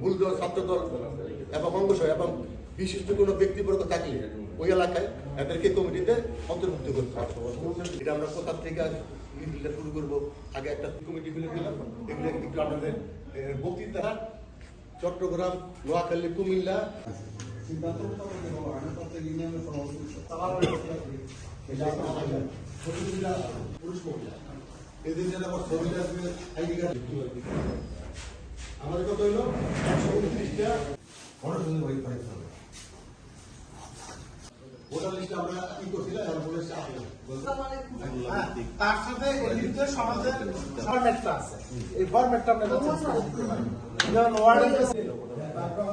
মূল দল ছাত্র দল এবং অঙ্গস এবং বিশিষ্ট কোনো ব্যক্তিবর্গ থাকলে ওই এলাকায় এদেরকে কমিটিতে অন্তর্ভুক্ত করতে হবে। এটা আমরা কোথা থেকে মিটিংটা শুরু করব? আগে একটা কমিটি খুলে দিলাম এগুলো একটু আপনাদের বক্তৃতা। চট্টগ্রাম, নোয়াখালী, কুমিল্লা। পুরুষ এদের যেন আমার ছবি আসবে আইডি কার্ড আমাদের কত হইল? একশো উনত্রিশটা গণতন্ত্র ভাই পাইতে হবে ভোটার লিস্টে আমরা কি করছিলাম? এখন ভোটার লিস্টে আসলাম তার সাথে এলিটে সমাজের ফরম্যাটটা আছে। এই ফরম্যাটটা আমরা যেমন ওয়ার্ডের তারপর